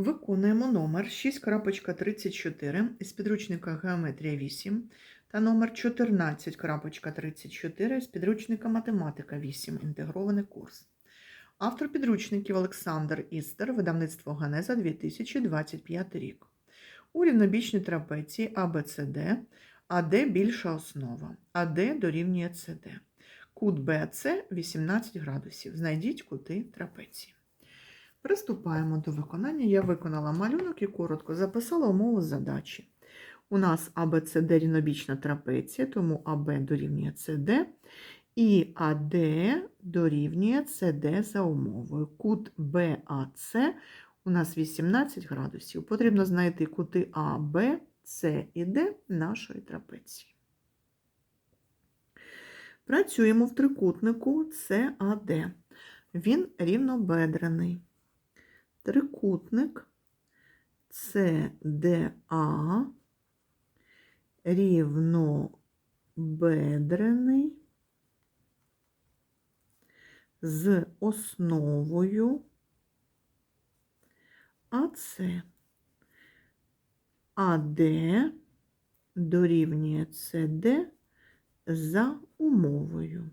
Виконуємо номер 6.34 із підручника Геометрія 8 та номер 14.34 з підручника Математика 8. Інтегрований курс. Автор підручників Олександр Істер, видавництво Ганеза 2025 рік. У рівнобічній трапеції ABCD АД більша основа, АД дорівнює СД. Кут БЦ 18 градусів. Знайдіть кути трапеції. Приступаємо до виконання. Я виконала малюнок і коротко записала умову задачі. У нас ABCD рівнобічна трапеція, тому АБ дорівнює СД, і АД дорівнює СД за умовою. Кут БАЦ у нас 18 градусів. Потрібно знайти кути А, Б, С і Д нашої трапеції. Працюємо в трикутнику САД. Він рівнобедрений. Трикутник CDA рівнобедрений з основою АС. АД дорівнює СД за умовою.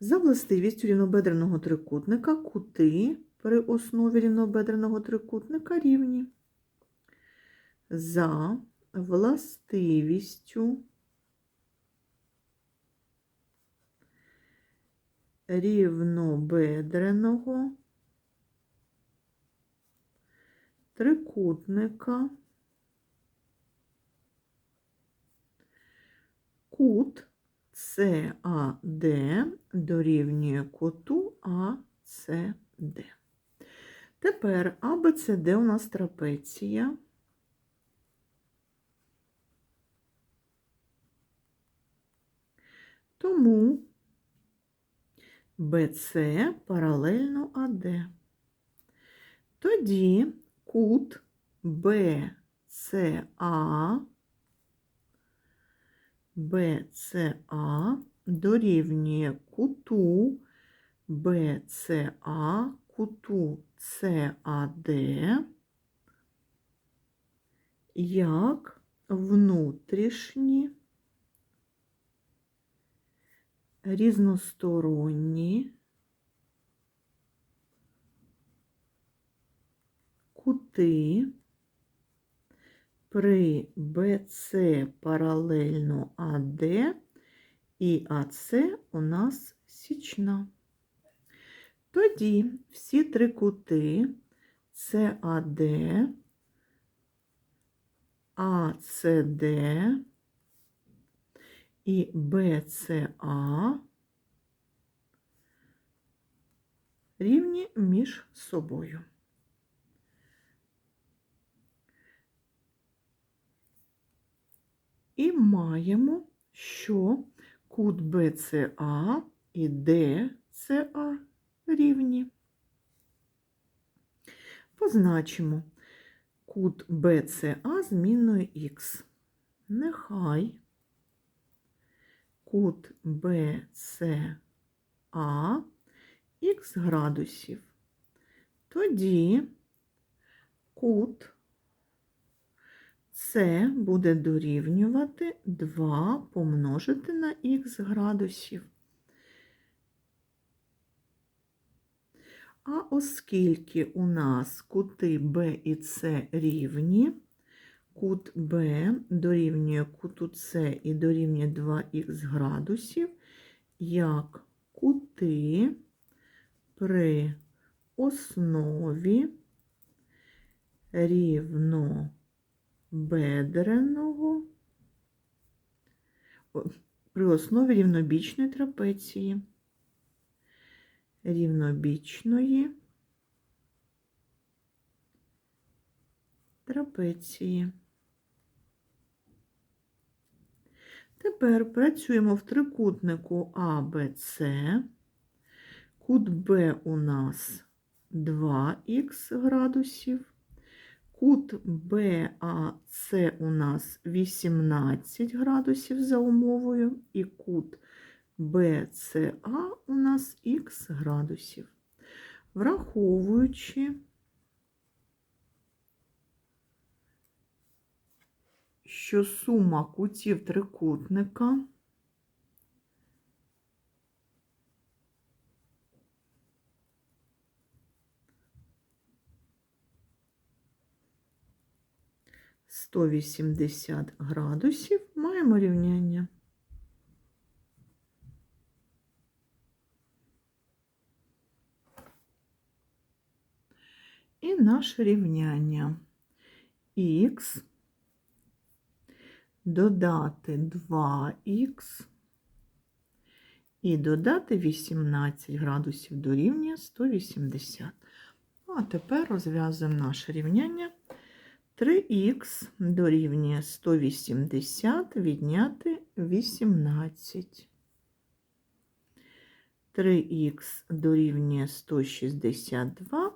За властивістю рівнобедреного трикутника кути при основі рівнобедреного трикутника рівні. За властивістю рівнобедреного трикутника кут САД дорівнює куту АСД. Тепер АБЦД у нас трапеція. Тому БЦ паралельно АД. Тоді кут БЦА БЦА дорівнює куту БЦА, куту САД як внутрішні різносторонні кути при БЦ паралельно АД і АЦ у нас січна. Тоді всі три кути САД, АЦД і БЦА рівні між собою. І маємо, що кут БЦА і ДЦА рівні. Позначимо кут БЦА змінною х. Нехай кут БЦА х градусів. Тоді кут це буде дорівнювати 2 помножити на х градусів. А оскільки у нас кути Б і С рівні, кут Б дорівнює куту С і дорівнює 2х градусів, як кути при основі рівно бедреного при основі рівнобічної трапеції, рівнобічної трапеції. Тепер працюємо в трикутнику АБЦ. Кут Б у нас 2х градусів. Кут БАЦ у нас 18 градусів за умовою, і кут БЦА у нас х градусів. враховуючи, що сума кутів трикутника сто вісімдесят градусів маємо рівняння. І наше рівняння х додати 2х і додати 18 градусів дорівнює 180. Ну, а тепер розв'язуємо наше рівняння. 3х дорівнює 180 відняти 18. 3х дорівнює 162.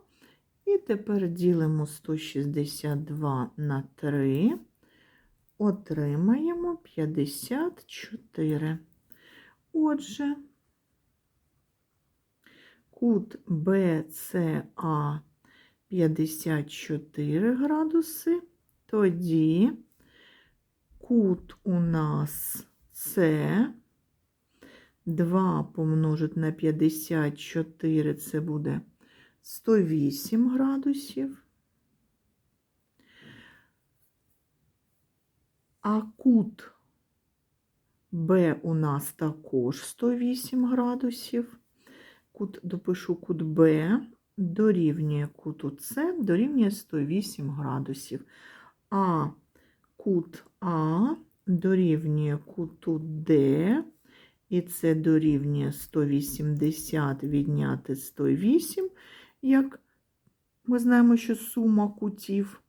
І тепер ділимо 162 на 3, отримаємо 54. Отже, кут BCA 54 градуси, тоді кут у нас С 2 помножить на 54, це буде 108 градусів. А кут Б у нас також 108 градусів. Кут, допишу кут Б дорівнює куту С, дорівнює 108 градусів. А кут А дорівнює куту Д, і це дорівнює 180 відняти 108, як ми знаємо, що сума кутів,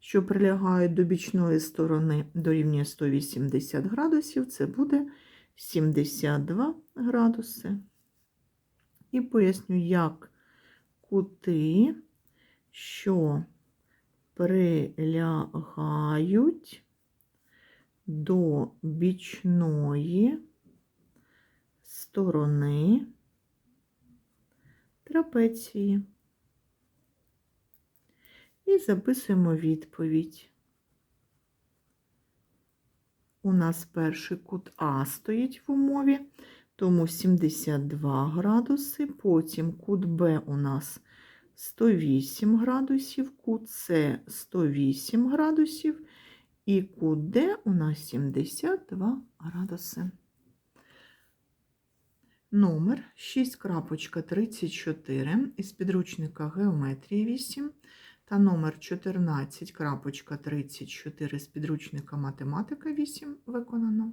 що прилягають до бічної сторони, дорівнює 180 градусів, це буде 72 градуси. І поясню, як кути, що прилягають до бічної сторони трапеції. І записуємо відповідь. У нас перший кут А стоїть в умові, тому 72 градуси, потім кут Б у нас 108 градусів, кут С 108 градусів і кут Д у нас 72 градуси. Номер 6.34 із підручника Геометрії 8 та номер 14.34 з підручника Математика 8 виконано.